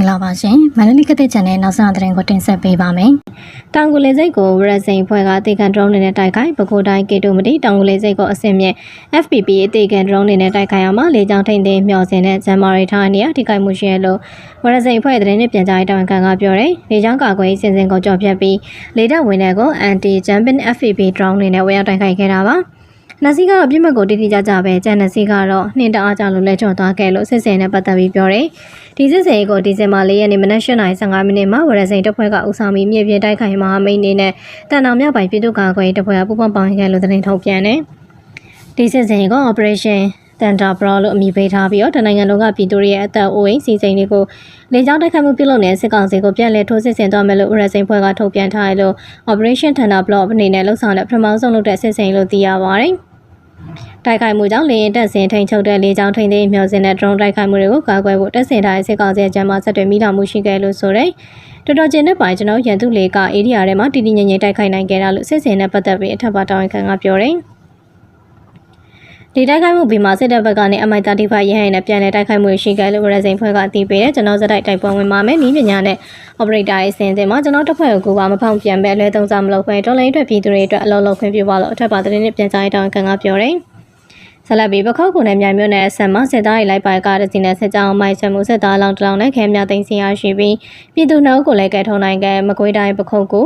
င်္ဂလာပါရှင်မန္တလေးကတဲ့ channel နောက်ဆုံးသတင်းကိုတင်ဆက်ပေးပါမယ်။တောင်ကူလေစိတ်ကိုရစိန်ဖွဲ့ကအသေးခံ drone နဲ့တိုက်ခိုက်ပဲခူးတိုင်းကေတုမတိတောင်ကူလေစိတ်ကိုအစင်မြင့် FPP အသေးခံ drone နဲ့တိုက်ခိုက်ရမှာလေကြောင်းထိန်သိမ်းမျှော်စင်တဲ့ဇမ်မာရီထားနေရထိခိုက်မှုရှိရလို့ဝရစိန်ဖွဲ့သတင်းနဲ့ပြန်ကြားရေးတာဝန်ခံကပြောတယ်။လေကြောင်းကာကွယ်ရေးစင်စင်ကိုကြော်ဖြတ်ပြီးလေတပ်ဝင်တဲ့ကို anti jumping FPP drone နဲ့ဝင်ရောက်တိုက်ခိုက်ခဲ့တာပါ။ နစီကတော့ပြစ်မှတ်ကိုတိတိကျကျပဲကျန်နစီကတော့နှင်းတအားကြလို့လဲကြော်သွားခဲ့လို့စစ်စင်နဲ့ပတ်သက်ပြီးပြောတယ်။ဒီစစ်စင်ကိုဒီဇင်ဘာ၄ရက်နေ့မနက်၈နာရီ15မိနစ်မှာဝရစိန်တပ်ဖွဲ့ကဦးဆောင်ပြီးမြေပြင်တိုက်ခိုက်မဟာမိတ်နေနဲ့တန်တောင်မြောက်ပိုင်းပြည်သူ့ကာကွယ်ရေးတပ်ဖွဲ့ကပူးပေါင်းပေါင်းခဲ့လို့သတင်းထုတ်ပြန်တယ်။ဒီစစ်စင်က Operation တန်တာဘရောလို့အမည်ပေးထားပြီးတော့တနိုင်ငံလုံးကပြည်သူတွေရဲ့အသက်အိုးအိမ်စီစဉ်တွေကိုလေကြောင်းတိုက်ခိုက်မှုပြုလုပ်နေတဲ့စစ်ကောင်စီကိုပြန်လည်ထိုးစစ်ဆင်သွားမယ်လို့ဥရစိန်ဖွဲ့ကထုတ်ပြန်ထားတယ်လို့ Operation Thunder Block အနေနဲ့လှုပ်ဆောင်တဲ့ပထမဆုံးလုပ်တဲ့စစ်စင်လို့သိရပါတယ်။ တိုက်ခိုက်မှုကြောင့်လေရင်တက်စင်ထိန်ချုပ်တဲ့လေကြောင်းထိန်သိမ်းမျှော်စင်တဲ့ drone တိုက်ခိုက်မှုတွေကိုကာကွယ်ဖို့တက်စင်ထားတဲ့စစ်ကောင်စီအကြမ်းမှဆက်တွဲမိလာမှုရှိခဲ့လို့ဆိုတဲ့တော်တော်ကျင်းတဲ့ပိုင်းကျွန်တော်ရန်သူလေကအေရီယာထဲမှာတည်တည်ငြိမ်ငြိမ်တိုက်ခိုက်နိုင်ခဲ့တာလို့စစ်စင်နဲ့ပတ်သက်ပြီးအထက်ပါတာဝန်ခံကပြောတယ်ဒီတိုက်ခိုက်မှုပြီးမှစစ်တပ်ဘက်ကနေ MI35 ရဟန်နဲ့ပြန်လည်တိုက်ခိုက်မှုရှိခဲ့လို့ရစိန်ဖွဲ့ကအတီးပေးတယ်ကျွန်တော်စတိုက်တိုက်ပွဲဝင်ပါမယ်နီးပညာနဲ့ operator ရဲ့စင်တင်မှာကျွန်တော်တစ်ဖွဲ့ကိုကမဖောင်ပြန်ပဲလဲသုံးစားမလုပ်ခွင့်တော်လိုင်းအတွက်ပြည်သူတွေအတွက်အလုံးလုံးခွင့်ပြုပါလို့အထက်ပါသတင်းနဲ့ပြန်ကြားရေးတာဝန်ခံကပြောတယ် ဆလဘီပခောက်ကုနဲ့မြိုင်မြို့နယ်အဆက်မှာစစ်သားရေးလိုက်ပါကားတစ်စီးနဲ့စစ်ကြောင်းမိုက်ချက်မှုစစ်သားလောင်တလောင်နဲ့ခဲမြသိမ်းစီရရှိပြီးပြည်သူနှုတ်ကိုလည်းကဲထုံနိုင်ကဲမကွေးတိုင်းပခုတ်ကူ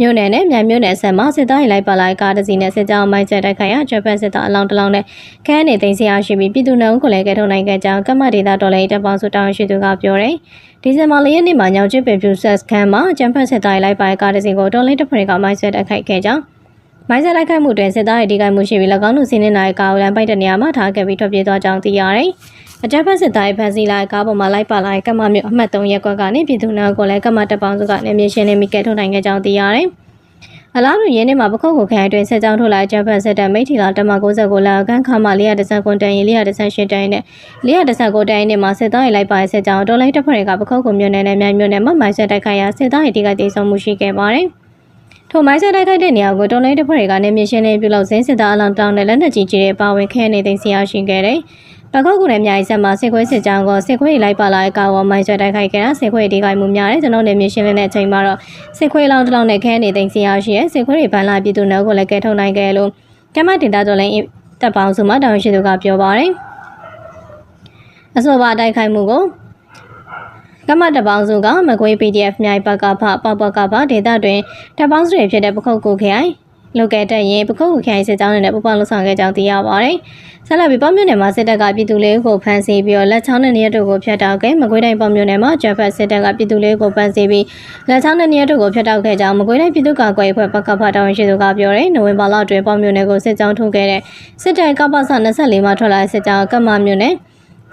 မြို့နယ်နဲ့မြိုင်မြို့နယ်ဆက်မှာစစ်သားရေးလိုက်ပါလိုက်ကားတစ်စီးနဲ့စစ်ကြောင်းမိုက်ချက်တိုက်ခိုက်ရဂျပန်စစ်သားအလောင်းတလောင်းနဲ့ခဲနေသိမ်းစီရရှိပြီးပြည်သူနှုတ်ကိုလည်းကဲထုံနိုင်ကဲကြောင်းကမ္မဒေတာတော်လည်းတပ်ပေါင်းစုတောင်းရှိသူကပြောတယ်ဒီဇင်ဘာလရက်နေ့မှာညောင်ကျွတ်ပင်ပြူဆက်ခန်းမှာဂျပန်စစ်သားရေးလိုက်ပါကားတစ်စီးကိုတော်လည်းတပ်ဖွဲ့ကမိုက်ချက်တိုက်ခိုက်ခဲ့ကြောင်း မိုင်းဆက်တိုက်ခိုက်မှုတွင်စစ်သားရဲ့ဒီကိုက်မှုရှိပြီး၎င်းတို့စီးနေနိုင်ကားလမ်းပိုက်တဲ့နေရာမှာထားခဲ့ပြီးထွက်ပြေးသွားကြောင်းသိရတယ်။အကြမ်းဖက်စစ်သားရဲ့ဖမ်းဆီးလိုက်ကားပေါ်မှာလိုက်ပါလာတဲ့ကမ္မမြို့အမှတ်3ရပ်ကွက်ကနေပြည်သူ့နောက်ကိုလည်းကမ္မတပ်ပေါင်းစုကနေမြေရှင်းနေမိကဲထုတ်နိုင်ခဲ့ကြောင်းသိရတယ်။အလားတူရင်းနေမှာပခုတ်ကိုခိုင်အတွင်းဆက်ကြောင်းထုတ်လာဂျပန်စစ်တပ်မိထီလာတမ69လာကန်ခါမ410ကွန်တန်ရင်418တန်ရင်နဲ့419တန်ရင်နဲ့မှာစစ်သားရဲ့လိုက်ပါဆက်ကြောင်းတော်လိုင်းတပ်ဖွဲ့တွေကပခုတ်ကိုမြို့နယ်နဲ့မြိုင်မြို့နယ်မှာမိုင်းဆက်တိုက်ခိုက်ရာစစ်သားရဲ့ဒီကတိဆုံးမှုရှိခဲ့ပါတယ်။ ထိုမိုင်းဆက်တိုက်ခိုက်တဲ့နေရာကိုတော်လိုင်းတပ်ဖွဲ့တွေကလည်းမြေရှင်းနေပြုလုပ်စဉ်စစ်သားအလောင်းတောင်းတဲ့လက်နက်ကြီးကြီးတွေပါဝင်ခဲနေသိမ်းဆရာရှိခဲ့တယ်။ပကောက်ကူနဲ့မြိုင်ဆက်မှာစစ်ခွေးစစ်ကြောင်းကစစ်ခွေးလိုက်ပါလာတဲ့ကာဝမိုင်းဆက်တိုက်ခိုက်ခဲ့တာစစ်ခွေးဒီကိုင်မှုများတယ်ကျွန်တော်လည်းမြေရှင်းနေတဲ့အချိန်မှာတော့စစ်ခွေးလောင်းတလောင်းနဲ့ခဲနေသိမ်းဆရာရှိရဲ့စစ်ခွေးတွေဗန်လာပြည်သူနောက်ကိုလည်းကဲထုတ်နိုင်ခဲ့လို့ကမ္မတင်တာတော်လိုင်းတပ်ပေါင်းစုမှတောင်းရှိသူကပြောပါတယ်။အဆိုပါတိုက်ခိုက်မှုကို ကမ္မတပေါင်းစုကမကွေး PDF မြိုင်ပကဖပပကဖဒေသတွင်တပေါင်းစုတွေဖြစ်တဲ့ပခုတ်ကိုခရိုင်လောက်ကတက်ရင်ပခုတ်ကိုခရိုင်စစ်ကြောင်းနဲ့ပူပေါင်းလှဆောင်ခဲ့ကြောင်းသိရပါတယ်။ဆက်လက်ပြီးပေါ့မြို့နယ်မှာစစ်တပ်ကပြည်သူလေးကိုဖမ်းဆီးပြီးတော့လက်ချောင်းနဲ့နေရတို့ကိုဖျက်တောက်ခဲ့မကွေးတိုင်းပေါ့မြို့နယ်မှာဂျပန်စစ်တပ်ကပြည်သူလေးကိုဖမ်းဆီးပြီးလက်ချောင်းနဲ့နေရတို့ကိုဖျက်တောက်ခဲ့ကြောင်းမကွေးတိုင်းပြည်သူ့ကာကွယ်ရေးအဖွဲ့ပကဖတာဝန်ရှိသူကပြောတယ်။နိုဝင်ဘာလအတွင်းပေါ့မြို့နယ်ကိုစစ်ကြောင်းထုတ်ခဲ့တဲ့စစ်တပ်ကပ္ပစ24မှာထွက်လာတဲ့စစ်ကြောင်းကမ္မမြို့နယ်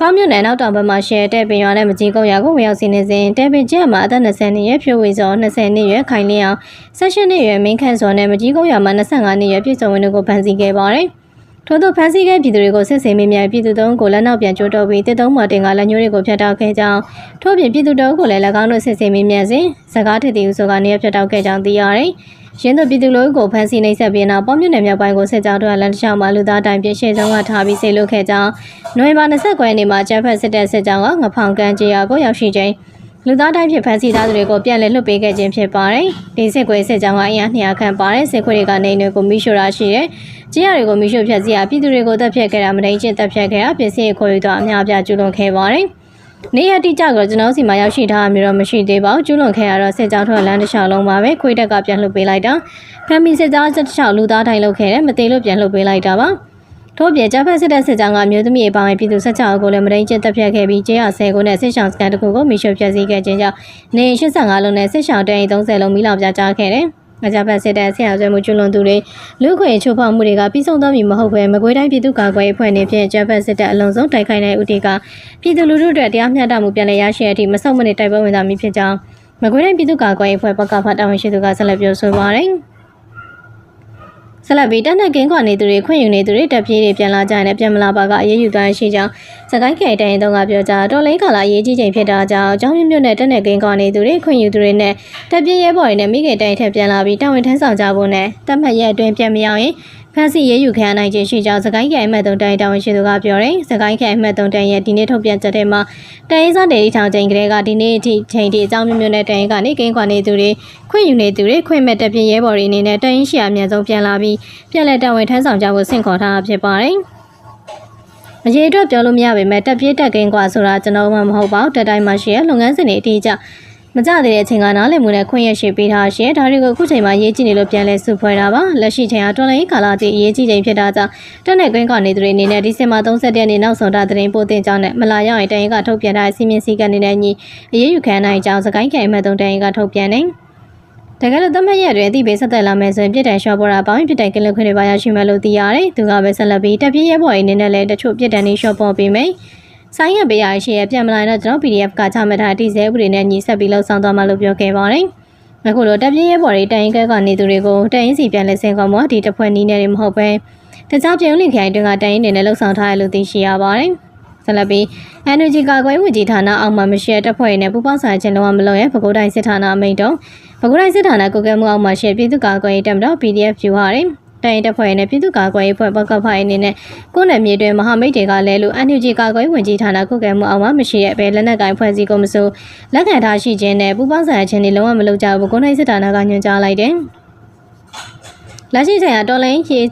ကောင်းမြို့နယ်နောက်တောင်ဘက်မှာရှယ်တဲ့ပင်ရွာနဲ့မကြီးကုန်းရွာကိုဝင်ရောက်စီနေစဉ်တဲ့ပင်ကျက်မှာအသက်20နှစ်ရွယ်ဖြိုးဝေစော20နှစ်ရွယ်ခိုင်လင်းအောင်16နှစ်ရွယ်မင်းခန့်စောနဲ့မကြီးကုန်းရွာမှာ25နှစ်ရွယ်ပြည်စုံဝင်တို့ကိုဖမ်းဆီးခဲ့ပါတယ်။ထို့သောဖမ်းဆီးခဲ့ပြည်သူတွေကိုစစ်ဆေးမေးမြန်းပြည်သူသုံးကိုလက်နောက်ပြန်ကြိုးတော့ပြီးတစ်သုံးမှတင်ကလက်ညှိုးတွေကိုဖျက်တောက်ခဲ့ကြောင်းထို့ပြင်ပြည်သူတို့ကိုလည်း၎င်းတို့စစ်ဆေးမေးမြန်းစဉ်စကားထစ်တီဦးဆိုကနေဖျက်တောက်ခဲ့ကြောင်းသိရတယ်။ ရင်းသူပြည်သူလူကိုဖမ်းဆီးနှိပ်စက်ပြီးနောက်ပေါ်မြို့နယ်မြောက်ပိုင်းကိုစစ်ကြောင်းတို့လမ်းတစ်လျှောက်မှာလူသားတိုင်ပြည့်ရှေ့ဆုံးကထားပြီးဆေးလုပ်ခဲ့ကြောင်းနိုဝင်ဘာ29ရက်နေ့မှာကျန်းဖက်စစ်တပ်စစ်ကြောင်းကငဖောင်ကန်ကြေးရွာကိုရောက်ရှိချိန်လူသားတိုင်းဖြစ်ဖမ်းဆီးသားသူတွေကိုပြန်လည်လွှတ်ပေးခဲ့ခြင်းဖြစ်ပါတယ်။ဒီစစ်ခွေစစ်ကြောင်းကအင်အား200ခန့်ပါတဲ့စစ်ခွေတွေကနေတွေကိုမိရှို့တာရှိတယ်။ကြေးရွာတွေကိုမိရှို့ဖျက်ဆီးရာပြည်သူတွေကိုတပ်ဖြတ်ခဲ့တာမတိန်ချင်းတပ်ဖြတ်ခဲ့တာပြည်စည်းခေါ်ယူတော့အများအပြားကျူးလွန်ခဲ့ပါတယ်။ နေရတိကြကတော့ကျွန်တော်စီမှာရောက်ရှိထားမျိုးတော့မရှိသေးပါဘူးကျူးလွန်ခဲ့ရတော့စစ်ကြောင်းထွက်လမ်းတစ်လျှောက်လုံးပါပဲခွေးတက်ကပြန်လှုပ်ပေးလိုက်တာဖမ်းပြီးစစ်ကြောင်းတစ်လျှောက်လူသားတိုင်းလှုပ်ခဲ့တယ်မသေးလို့ပြန်လှုပ်ပေးလိုက်တာပါထို့ပြင်ဂျပန်စစ်တပ်စစ်ကြောင်းကမျိုးသမီးအပေါင်းပြည်သူ16အကိုလည်းမတိန်ကျတပ်ဖြတ်ခဲ့ပြီးကျေးရ10ကိုနဲ့စစ်ဆောင်စကန်တစ်ခုကိုမိရှုဖျက်ဆီးခဲ့ခြင်းကြောင့်နေ85လုံးနဲ့စစ်ဆောင်တန်း30လုံးမိလောက်ပြကြားခဲ့တယ် အကြမ်းဆက်တဲ့ဆရာဆွေမှုကျွလွန်သူတွေလူခွေချိုးဖောက်မှုတွေကပြီးဆုံးသွားပြီမဟုတ်ဘဲမကွေးတိုင်းပြည်သူ့ကာကွယ်ရေးအဖွဲ့နေဖြင့်ကြမ်းဖက်စစ်တပ်အလုံးစုံတိုက်ခိုက်တဲ့ဦးတီကပြည်သူလူထုတွေတရားမျှတမှုပြန်လည်ရရှိတဲ့အထိမဆုတ်မနစ်တိုက်ပွဲဝင်သွားမည်ဖြစ်ကြောင်းမကွေးတိုင်းပြည်သူ့ကာကွယ်ရေးအဖွဲ့ပကဖတာဝန်ရှိသူကဆက်လက်ပြောဆိုပါရယ် ဆက်လက်ပြီးတနက်ကင်းခွာနေသူတွေခွင့်ယူနေသူတွေတက်ပြေးတွေပြန်လာကြရင်ပြန်မလာပါကအရေးယူသွားရှိကြောင်းစကိုင်းခိုင်တိုင်တုံးကပြောကြားတော်လိန်ခါလာရေးကြီးချိန်ဖြစ်တာကြောင့်အကြောင်းမျိုးမျိုးနဲ့တနက်ကင်းခွာနေသူတွေခွင့်ယူသူတွေနဲ့တက်ပြေးရဲဘော်တွေနဲ့မိခင်တိုင်ထက်ပြန်လာပြီးတာဝန်ထမ်းဆောင်ကြဖို့နဲ့တတ်မှတ်ရဲ့အတွင်းပြန်မရောက်ရင် ဖန်စီရေးယူခံရနိုင်ခြင်းရှိကြောင်းစကိုင်းခိုင်အမှတ်3တိုင်တာဝန်ရှိသူကပြောတယ်။စကိုင်းခိုင်အမှတ်3တိုင်ရဲ့ဒီနေ့ထုတ်ပြန်ချက်ထဲမှာတိုင်စားဒေဒီထောင်ချိန်ကလေးကဒီနေ့အထိချိန်ဒီအကြောင်းမျိုးမျိုးနဲ့တိုင်ကနေကိန်းခွာနေသူတွေခွင့်ယူနေသူတွေခွင့်မဲ့တက်ပြင်းရဲဘော်တွေအနေနဲ့တိုင်ရှိအမြန်ဆုံးပြန်လာပြီးပြန်လည်တာဝန်ထမ်းဆောင်ကြဖို့ဆင့်ခေါ်ထားတာဖြစ်ပါတယ်။အရေးအတွက်ပြောလို့မရပေမဲ့တက်ပြေးတက်ကိန်းကွာဆိုတာကျွန်တော်မှမဟုတ်ပါဘူးတက်တိုင်းမှာရှိရလုပ်ငန်းစဉ်တွေအတိအကျ မကြသေးတဲ့အချိန်ကနားလည်မှုနဲ့ခွင့်ရရှိပေးထားရှင်ဒါတွေကိုအခုချိန်မှာရေးကြည့်နေလို့ပြန်လဲစုဖွဲ့တာပါလက်ရှိချိန်ဟာတော်လိုင်းကာလာတီအရေးကြီးချိန်ဖြစ်တာကြောင့်တက်နဲ့ကွင်းကနေသူတွေအနေနဲ့ဒီဇင်ဘာ31ရက်နေ့နောက်ဆုံးတာသတင်းပို့တင်ကြောင်းနဲ့မလာရောက်ရင်တရင်ကထုတ်ပြန်ထားတဲ့စီမင်းစည်းကမ်းတွေနဲ့ညီအရေးယူခံနိုင်ကြောင်းစကိုင်းခိုင်အမှတ်3တရင်ကထုတ်ပြန်နေတကယ်လို့သတ်မှတ်ရက်တွေအသည့်ပေးဆက်သက်လာမယ်ဆိုရင်ပြစ်ဒဏ်လျှော့ပေါ်တာပေါင်းပြစ်ဒဏ်ကင်းလွတ်ခွင့်တွေပါရရှိမယ်လို့သိရတယ်။သူကပဲဆက်လက်ပြီးတက်ပြည့်ရဲဘော်ရင်းနဲ့လည်းတချို့ပြစ်ဒဏ်တွေလျှော့ပေါ်ပေးမယ်။ ဆိုင်ရပေးရရှိရပြန်မလာတော့ကျွန်တော် PDF ကချမှတ်ထားတည်ဆဲဥပဒေနဲ့ညီဆက်ပြီးလှုပ်ဆောင်သွားမှလို့ပြောခဲ့ပါတယ်။အခုလိုတက်ပြည့်ရဲဘော်တွေတိုင်ကဲကနေသူတွေကိုတိုင်စီပြန်လဲဆင်ကောင်မဒီတစ်ဖွဲ့နီးနေတယ်မဟုတ်ပဲတခြားပြည်ဦးလင်ခိုင်တွင်ကတိုင်နေနဲ့လှုပ်ဆောင်ထားရလို့သိရှိရပါတယ်။ဆက်လက်ပြီး NUG ကာကွယ်ဝင်ကြီးဌာနအောက်မှာမရှိတဲ့တပ်ဖွဲ့တွေနဲ့ပူးပေါင်းဆောင်ခြင်းလုံးဝမလုပ်ရဲပဲခူးတိုင်းစစ်ဌာနအမိန့်တော့ပဲခူးတိုင်းစစ်ဌာနကုကဲမှုအောက်မှာရှိပြည်သူ့ကာကွယ်ရေးတပ်မတော် PDF ဖြူဟာတယ် တိုင်းတပ်ဖွဲ့နဲ့ပြည်သူ့ကာကွယ်ရေးဖွဲ့ဘကဖိုင်အနေနဲ့ကိုယ်နယ်မြေတွင်မဟာမိတ်တွေကလည်းလို့ NUG ကာကွယ်ဝင်ကြီးဌာနကုကဲမှုအောက်မှာမရှိတဲ့ဘယ်လက်နက်ကိုင်ဖွဲ့စည်းကုန်မစိုးလက်ခံထားရှိခြင်းနဲ့ပူးပေါင်းဆောင်ခြင်းတွေလုံးဝမလုပ်ကြဘူးကိုယ်တိုင်းစစ်ဌာနကညွှန်ကြားလိုက်တယ်လက်ရှိချိန်ကတော်လိုင်းရေး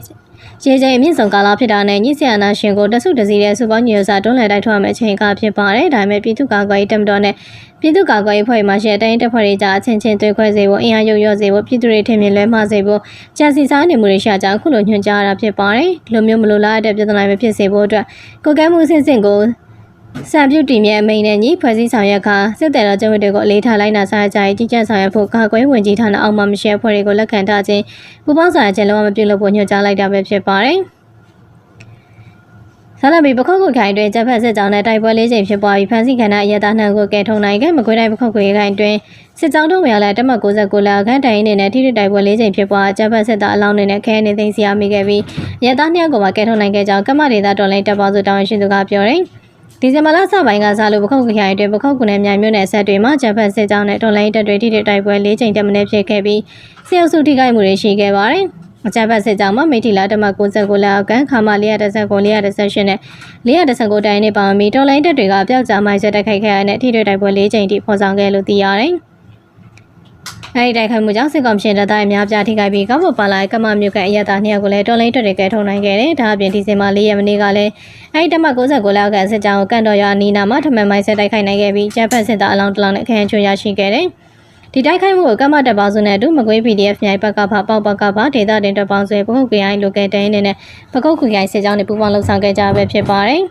ရေချိန်အမြင့်ဆုံးကာလဖြစ်တာနဲ့ညစ်စရနာရှင်ကိုတဆုတစည်းတဲ့စူပေါင်းညိုစာတွန်းလှန်တိုက်ထွက်ရမယ့်အချိန်ကဖြစ်ပါတယ်။ဒါပေမဲ့ပြည်သူ့ကာကွယ်ရေးတပ်မတော်နဲ့ပြည်သူ့ကာကွယ်ရေးဖွဲ့မှရှိတဲ့တိုင်းတပ်ဖွဲ့တွေကြားအချင်းချင်းတွေ့ခွဲစေဖို့အင်အားရုပ်ရော့စေဖို့ပြည်သူတွေထင်မြင်လွဲမှားစေဖို့ကြာစီစားနေမှုတွေရှာကြအခုလိုညွှန်ကြားရတာဖြစ်ပါတယ်။ဒီလိုမျိုးမလိုလားတဲ့ပြဿနာတွေဖြစ်စေဖို့အတွက်ကိုကဲမှုအစဉ်စဉ်ကို စံပြုတည်မြဲအမိန်နဲ့ညီဖွဲ့စည်းဆောင်ရွက်ခါစစ်တယ်တော်ကျုပ်တွေကိုအလေးထားလိုက်နာစားကြရေးကြီးကြပ်ဆောင်ရွက်ဖို့ကာကွယ်ဝင်ကြီးဌာနအောက်မှာမရှိတဲ့ဖွဲ့တွေကိုလက်ခံထားခြင်းပူပေါင်းဆောင်ရွက်ခြင်းလုံးဝမပြုလုပ်ဖို့ညွှန်ကြားလိုက်တာပဲဖြစ်ပါတယ်။ဆလာဘီပခုတ်ခုခိုင်တွင်တပ်ဖက်စစ်ကြောင်းနဲ့တိုက်ပွဲလေးချိန်ဖြစ်ပွားပြီးဖမ်းဆီးခံတဲ့အရတာနှံကိုကဲထုံနိုင်ခဲ့မကွေးတိုင်းပခုတ်ခွေခိုင်တွင်စစ်ကြောင်းတို့များလည်းတမတ်69လောက်ခန့်တိုင်နေနဲ့ထိထိတိုက်ပွဲလေးချိန်ဖြစ်ပွားတပ်ဖက်စစ်သားအလောင်းတွေနဲ့ခဲနေသိမ်းစီရမိခဲ့ပြီးအရတာနှံကိုမှကဲထုံနိုင်ခဲ့ကြောင်းကမ္မဒေသတော်လိုင်းတပ်ပေါင်းစုတာဝန်ရှိသူကပြောတယ် ဒီဇင်ဘာလစပိုင်းကစားလို့ပခုတ်ခရိုင်အတွင်းပခုတ်ကုနယ်မြိုင်မြို့နယ်ဆက်တွေမှာဂျပန်စစ်ကြောင်းနဲ့တော်လိုင်းတပ်တွေထိထိတိုက်ပွဲ၄ချိန်တက်မင်းဖြစ်ခဲ့ပြီးစစ်အုပ်စုထိခိုက်မှုတွေရှိခဲ့ပါတယ်။အကြမ်းဖက်စစ်ကြောင်းမှာမိထီလာတမ69လက်အောက်ကန်ခါမ419 418နဲ့419တိုင်နဲ့ပါဝင်ပြီးတော်လိုင်းတပ်တွေကပျောက်ကြားမိုင်းဆက်တိုက်ခိုက်ခဲ့ရတဲ့ထိတွေ့တိုက်ပွဲ၄ချိန်ထိဖော်ဆောင်ခဲ့လို့သိရတယ်။ အဲဒီတိုက်ခိုက်မှုကြောင့်စစ်ကောင်ရှင်တပ်သားအများပြားထိခိုက်ပြီးကောက်ပေါ်ပါလာကမ္မမြို့ကအရတာနှစ်ယောက်ကိုလည်းတော်လိုင်းတပ်တွေကထုံနိုင်ခဲ့တယ်။ဒါအပြင်ဒီဇင်ဘာ၄ရက်နေ့ကလည်းအဲဒီတမ69လက်အောက်ကစစ်ကြောင်းကိုကန်တော်ရွာနီနာမှာထမန်မိုင်းဆက်တိုက်ခိုက်နိုင်ခဲ့ပြီးကျန်းဖက်စစ်သားအလောင်းတလောင်းနဲ့ခရမ်းချွရရှိခဲ့တယ်။ဒီတိုက်ခိုက်မှုကိုကမ္မတပ်ပေါင်းစုနဲ့အတူမကွေး PDF မြိုင်ဘက်ကဖပေါပကဖဒေတာတင်တပ်ပေါင်းစုပခုတ်ကိုင်းလိုကယ်တိုင်းနဲ့ပကုတ်ကိုင်းစစ်ကြောင်းတွေပူးပေါင်းလှုပ်ဆောင်ခဲ့ကြပဲဖြစ်ပါတယ်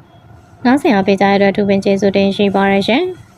။နောက်ဆင်အားပေးကြရတဲ့သူပင်ကျေးဇူးတင်ရှိပါရရှင်။